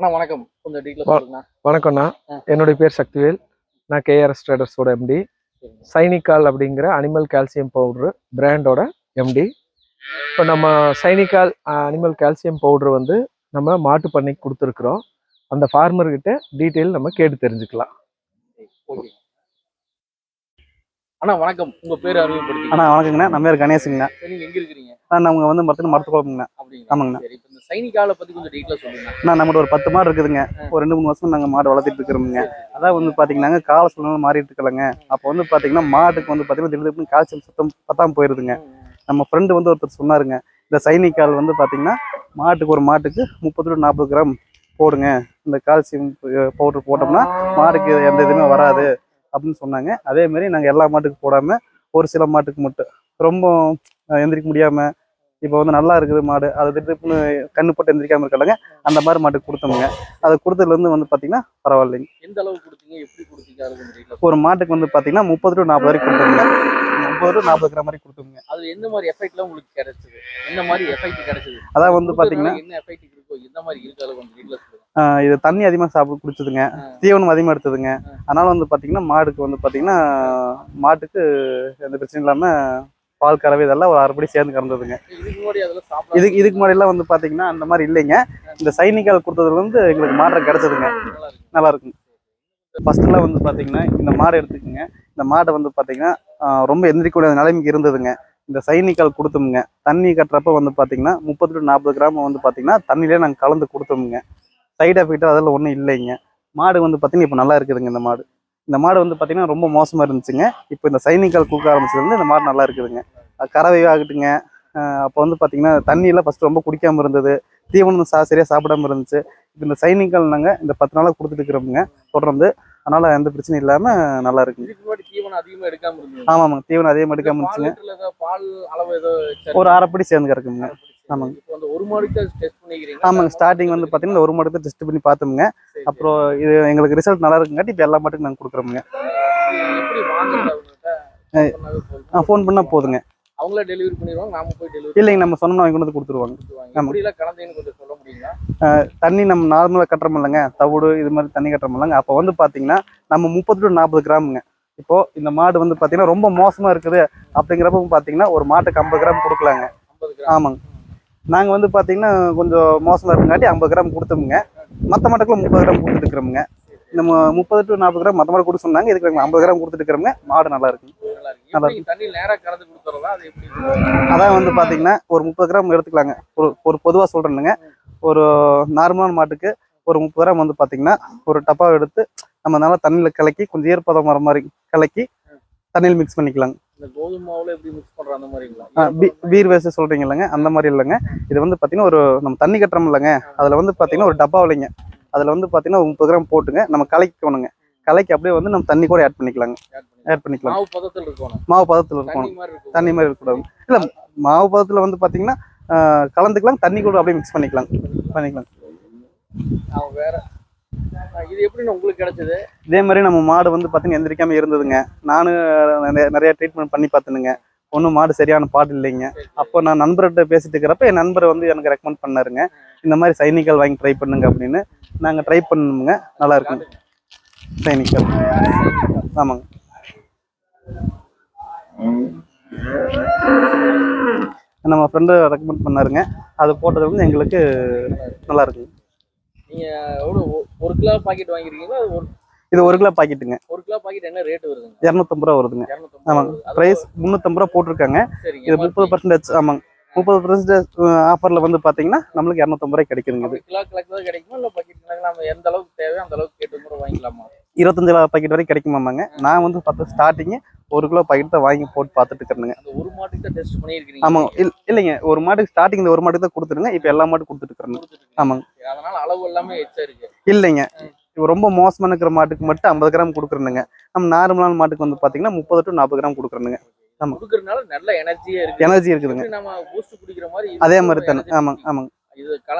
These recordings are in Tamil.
அண்ணா வணக்கம். கொஞ்சம் டீட்டெயில் வணக்கம்ண்ணா. என்னுடைய பேர் சக்திவேல். நான் கேஆர்எஸ் ட்ரேடர்ஸோட எம்டி சைனிகால் அப்படிங்கிற அனிமல் கால்சியம் பவுடர் பிராண்டோட எம்டி இப்போ நம்ம சைனிகால் அனிமல் கால்சியம் பவுடர் வந்து நம்ம மாட்டு பண்ணைக்கு கொடுத்துருக்குறோம். அந்த ஃபார்மர்கிட்ட டீட்டெயில் நம்ம கேட்டு தெரிஞ்சுக்கலாம். ஓகே அண்ணா வணக்கம். உங்க பேர் அறிமுகப்படுத்தி அண்ணா வணக்கங்கண்ணா. நம்ம பேர் கணேசுங்கண்ணா. நீங்க எங்க இருக்கிறீங்க? நான் நம்ம வந்து மரத்துல மரத்து குழம்புங்கண்ணா அப்படிங்களா? ஆமாங்கண்ணா. சைனிகால பத்தி கொஞ்சம் டீட்டெயிலாக சொல்லுங்க. நான் நம்மகிட்ட ஒரு பத்து மாடு இருக்குதுங்க. ஒரு ரெண்டு மூணு வருஷம் நாங்கள் மாடு வளர்த்திட்டு இருக்கிறோமுங்க. அதான் வந்து பார்த்தீங்கன்னா கால சூழ்நிலை மாறிட்டு இருக்கலங்க. அப்போ வந்து பார்த்தீங்கன்னா மாட்டுக்கு வந்து பார்த்தீங்கன்னா திடீர் திடீர்னு காய்ச்சல் சுத்தம் பத்தாம போயிருதுங்க. நம்ம ஃப்ரெண்டு வந்து ஒருத்தர் சொன்னாருங்க இந்த சைனிக்கால் வந்து பார்த்தீங்கன்னா மாட்டுக்கு ஒரு மாட்டுக்கு முப்பது டு நாற்பது கிராம் போடுங்க. இந்த கால்சியம் பவுடர் போட்டோம்னா மாடுக்கு எந்த இதுவுமே வராது. அப்படின்னு சொன்னாங்க. அதே மாதிரி நாங்கள் எல்லா மாட்டுக்கு போடாம ஒரு சில மாட்டுக்கு மட்டும். ரொம்ப எந்திரிக்க முடியாம இப்போ வந்து நல்லா இருக்குது மாடு. அது திடீர்னு கண்ணு போட்டு எந்திரிக்காம இருக்கலங்க அந்த மாதிரி மாட்டுக்கு கொடுத்தோமுங்க. அது கொடுத்ததுல இருந்து வந்து பார்த்தீங்கன்னா பரவாயில்லைங்க. எந்த அளவு கொடுத்தீங்க? எப்படி கொடுத்தீங்க? அது ஒரு மாட்டுக்கு வந்து பார்த்தீங்கன்னா முப்பது டு நாற்பது வரைக்கும் கொடுத்தோமுங்க. முப்பது டு நாற்பது கிராம் வரைக்கும் கொடுத்தோமுங்க. அதுல எந்த மாதிரி எஃபெக்ட்லாம் உங்களுக்கு கிடைச்சது? என்ன மாதிரி எஃபெக்ட் கிடைச்சது? அதான் வந்து பார்த்தீங்கன்னா என்ன எஃபெக்ட் இருக்கோ எந்த மாதிரி இருக்கு அதில் கொஞ்சம் இது தண்ணி அதிகமாக சாப்பிட்டு குடிச்சதுங்க. தீவனம் அதிகமாக எடுத்ததுங்க. அதனால வந்து பார்த்தீங்கன்னா மாடுக்கு வந்து பார்த்தீங்கன்னா மாட்டுக்கு எந்த பிரச்சனையும் இல்லாமல் பால் கறவை இதெல்லாம் ஒரு அரைப்படி சேர்ந்து கறந்ததுங்க. இதுக்கு இதுக்கு முன்னாடிலாம் வந்து பார்த்தீங்கன்னா அந்த மாதிரி இல்லைங்க. இந்த சைனிக்கால் கொடுத்ததுல வந்து எங்களுக்கு மாற்றம் கிடைச்சதுங்க. நல்லா இருக்கு நல்லா இருக்குங்க ஃபர்ஸ்ட்லாம் வந்து பார்த்தீங்கன்னா இந்த மாடை எடுத்துக்கோங்க. இந்த மாடை வந்து பார்த்தீங்கன்னா ரொம்ப எந்திரிக்கக்கூடிய நிலைமைக்கு இருந்ததுங்க. இந்த சைனிக்கால் கொடுத்தோமுங்க. தண்ணி கட்டுறப்ப வந்து பார்த்தீங்கன்னா முப்பது டு நாற்பது கிராம் வந்து பார்த்தீங்கன்னா தண்ணியிலே நாங்கள் கலந்து கொடுத்தோமுங்க. சைடு எஃபெக்ட் அதில் ஒன்றும் இல்லைங்க. மாடு வந்து பார்த்தீங்கன்னா இப்போ நல்லா இருக்குதுங்க இந்த மாடு. இந்த மாடு வந்து பார்த்தீங்கன்னா ரொம்ப மோசமாக இருந்துச்சுங்க. இப்போ இந்த சைனிக்கால் கொடுக்க ஆரம்பிச்சதுலேருந்து இந்த மாடு நல்லா இருக்குதுங்க. கறவை ஆகட்டுங்க. அப்போ வந்து பார்த்தீங்கன்னா தண்ணியெல்லாம் ஃபஸ்ட்டு ரொம்ப குடிக்காமல் இருந்தது. தீவனம் சா சரியாக சாப்பிடாம இருந்துச்சு. இப்போ இந்த சைனிக்கால் நாங்கள் இந்த பத்து நாளாக கொடுத்துட்டு இருக்கிறோமுங்க. தொடர்ந்து அதனால எந்த பிரச்சனையும் இல்லாமல் நல்லா இருக்குங்க. தீவனம் அதிகமா எடுக்காம இருந்தது. ஆமாம் தீவனம் அதே மாதிரி எடுக்காம பால் இருந்துச்சுங்க ஒரு அரைப்படி சேர்ந்து கிடக்குங்க. ஆமாங்க. ஒரு ஆமாங்க. ஸ்டார்டிங் வந்து பார்த்தீங்கன்னா ஒரு மாடத்தை டெஸ்ட் பண்ணி பார்த்தோமுங்க அப்புறம் இது எங்களுக்கு ரிசல்ட் நல்லா இருக்குங்காட்டி இப்போ எல்லா மாட்டுக்கும் நாங்கள் கொடுக்குறோமுங்க. போதும். ஃபோன் பண்ணால் போதுங்க. அவங்களே டெலிவரி பண்ணிடுவாங்க நாம போய் டெலிவரி இல்லைங்க நம்ம சொன்னோம்னா அவங்க கொண்டு வந்து கொடுத்துருவாங்க. கொஞ்சம் சொல்ல முடியுங்களா? தண்ணி நம்ம நார்மலாக கட்டுறோம் இல்லைங்க. தவிடு இது மாதிரி தண்ணி கட்டுறோம் இல்லைங்க. அப்போ வந்து பார்த்தீங்கன்னா நம்ம முப்பது டு நாற்பது கிராமுங்க. இப்போ இந்த மாடு வந்து பார்த்தீங்கன்னா ரொம்ப மோசமாக இருக்குது. அப்படிங்கிறப்ப பார்த்தீங்கன்னா ஒரு மாட்டுக்கு ஐம்பது கிராம் கொடுக்கலாங்க. ஆமாங்க. நாங்கள் வந்து பார்த்தீங்கன்னா கொஞ்சம் மோசமாக இருக்குங்காட்டி ஐம்பது கிராம் கொடுத்தோமுங்க. மற்ற மாட்டுக்குள்ள முப்பது கிராம் கொடுத்துட்டு இருக்கிறோமுங்க. நம்ம முப்பது டு நாற்பது கிராம் மற்ற மாடு கொடுக்க சொன்னாங்க. இதுக்கு நாங்கள் ஐம்பது கிராம் கொடுத்துட்டு இருக்கிறோமுங்க. மாடு நல்லா இருக்கு. நல்லா இருக்கு நல்லா எப்படி தண்ணி நேரா கலந்து கொடுத்துறதா? அது எப்படி அதான் வந்து பார்த்தீங்கன்னா ஒரு முப்பது கிராம் எடுத்துக்கலாங்க. ஒரு ஒரு பொதுவாக சொல்கிறேனுங்க ஒரு நார்மலான மாட்டுக்கு ஒரு முப்பது கிராம் வந்து பார்த்தீங்கன்னா ஒரு டப்பாவை எடுத்து நம்ம நல்லா தண்ணியில் கலக்கி கொஞ்சம் ஈரப்பதம் வர மாதிரி கலக்கி தண்ணியில் மிக்ஸ் பண்ணிக்கலாங்க. இந்த கோதுமை மாவுல எப்படி மிக்ஸ் பண்ற அந்த மாதிரிங்களா ஆ, பீ- பீர் வேஸ்ட் இல்லைங்க அந்த மாதிரி இல்லைங்க. இது வந்து பார்த்தீங்கன்னா ஒரு நம்ம தண்ணி கட்டுறோம் இல்லைங்க அதில் வந்து பார்த்தீங்கன்னா ஒரு டப்பா இல்லைங்க அதில் வந்து பார்த்தீங்கன்னா ஒரு முப்பது கிராம் போட்டுங்க நம்ம கலக்கணுங்க கலக்கி அப்படியே வந்து நம்ம தண்ணி கூட ஆட் பண்ணிக்கலாங்க. ஆட் பண்ணிக்கலாம். மாவு பதத்தில் இருக்கணும். மாவு பதத்தில் தண்ணி இருக்கணும். மாதிரி இருக்கும் தண்ணி மாதிரி இருக்கக்கூடாது. இல்லை மாவு பதத்தில் வந்து பார்த்தீங்கன்னா ஆ, கலந்துக்கலாம் தண்ணி கூட அப்படியே மிக்ஸ் பண்ணிக்கலாம் பண்ணிக்கலாம் வேற இது எப்படி உங்களுக்கு கிடைச்சது? இதே மாதிரி நம்ம மாடு வந்து பார்த்தீங்கன்னா எந்திரிக்காம இருந்ததுங்க. நானும் நிறைய ட்ரீட்மெண்ட் பண்ணி பார்த்தேனுங்க ஒன்றும் மாடு சரியான பாடு இல்லைங்க. அப்போ நான் நண்பர்கிட்ட பேசிட்டு இருக்கிறப்ப என் நண்பர் வந்து எனக்கு ரெக்கமெண்ட் பண்ணாருங்க. இந்த மாதிரி சைனிக்கல் வாங்கி ட்ரை பண்ணுங்க அப்படின்னு. நாங்கள் ட்ரை பண்ணணுங்க நல்லா இருக்குங்க சைனிக்கல் ஆமாங்க. நம்ம ஃப்ரெண்டு ரெக்கமெண்ட் பண்ணாருங்க. அது போட்டது வந்து எங்களுக்கு நல்லா இருக்குங்க நீங்க எவ்வளவு ஒ- ஒரு கிலோ பாக்கெட் வாங்கிருக்கீங்களா? அது ஒரு இது ஒரு கிலோ பாக்கெட்டுங்க ஒரு கிலோ பாக்கெட் என்ன ரேட் வருதுங்க? இரநூத்தம்பது ரூபா வருதுங்க. ஆமாங்க. ப்ரைஸ் முந்நூற்றம்பது ரூபா போட்டிருக்காங்க. இது முப்பது பர்சன்டேஜ் ஆமாங்க. முப்பது பர்சன்டேஜ் ஆஃபரில் வந்து பார்த்தீங்கன்னா நம்மளுக்கு இரநூத்தம்பது ரூபாய் கிடைக்குதுங்க இது. கிலோ கணக்கு தான் கிடைக்குமா? இல்ல பாக்கெட் நம்ம எந்த அளவுக்கு தேவையோ அந்த அளவுக்கு கேட்டு கூட வாங்கிக்கலாமா? இருபத்தஞ்சு பாக்கெட் வரைக்கும் கிடைக்குமாமாங்க. நான் வந்து பத்து ஸ்டார்டிங்கு ஒரு கிலோ பாக்கெட் தான் வாங்கி போட்டு பார்த்துட்டு இருக்கிறேங்க ஒரு மாட்டுக்கு தான் டெஸ்ட் பண்ணியிருக்கீங்க ஆமாங்க. இல் இல்லைங்க. ஒரு மாட்டுக்கு ஸ்டார்டிங் இந்த ஒரு மாட்டுக்கு தான் கொடுத்துருங்க. இப்போ எல்லா மாட்டுக்கும் கொடுத்துட்டு ஆமாங்க. அதனால அளவு எல்லாமே எச்சா இருக்கு. இல்லைங்க. இப்போ ரொம்ப மோசமான இருக்கிற மாட்டுக்கு மட்டும் ஐம்பது கிராம் கொடுக்குறேனுங்க. நம்ம நார்மலான மாட்டுக்கு வந்து பார்த்தீங்கன்னா முப்பது டு நாற்பது கிராம் கொடுக்குறேனுங்க. ஆமா. கொடுக்கறதுனால நல்ல எனர்ஜியா இருக்கு எனர்ஜி இருக்குதுங்க. நம்ம பூஸ்ட் குடிக்கிற மாதிரி அதே மாதிரி தானே. ஆமாங்க. ஆமாங்க. இது கல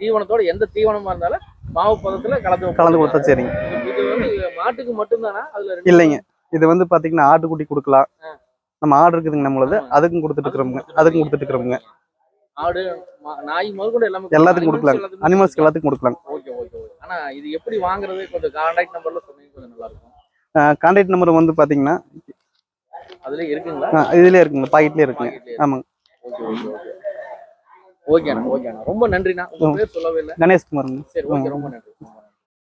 தீவனத்தோட எந்த தீவனமா இருந்தாலும் மாவு பதத்துல கலந்து கலந்து. கொடுத்தா சரிங்க. இது வந்து மாட்டுக்கு மட்டும்தானா? அதுல இல்லைங்க. இது வந்து பார்த்தீங்கன்னா ஆட்டுக்குட்டி கொடுக்கலாம். நம்ம ஆடு இருக்குதுங்க நம்மளது. அதுக்கும் கொடுத்துட்டு இருக்கிறோமுங்க அதுக்கும் கொடுத்துட்டு இருக்கிறோமுங்க ஆடு நாய் முதல் கூட எல்லாமே எல்லாத்துக்கும் கொடுக்கலாம். அனிமல்ஸ்க்கு எல்லாத்துக்கும் கொடுக்கலாம். ஓகே ஓகே ஆனா இது எப்படி வாங்குறது? கொஞ்சம் கான்டாக்ட் நம்பர்ல சொன்னீங்க கொஞ்சம் நல்லா இருக்கும் கான்டாக்ட் நம்பர் வந்து பார்த்தீங்கன்னா அதுல இருக்குங்களா? இதுலேயே இருக்குங்க. பாக்கெட்லேயே இருக்குங்க. ஆமாங்க. Okay okay okay. ஓகேண்ணா ஓகேண்ணா. ரொம்ப நன்றிண்ணா. உங்க பேர் சொல்லவே இல்லை. கணேஷ்குமாருங்க. சரி ஓகே ரொம்ப நன்றி.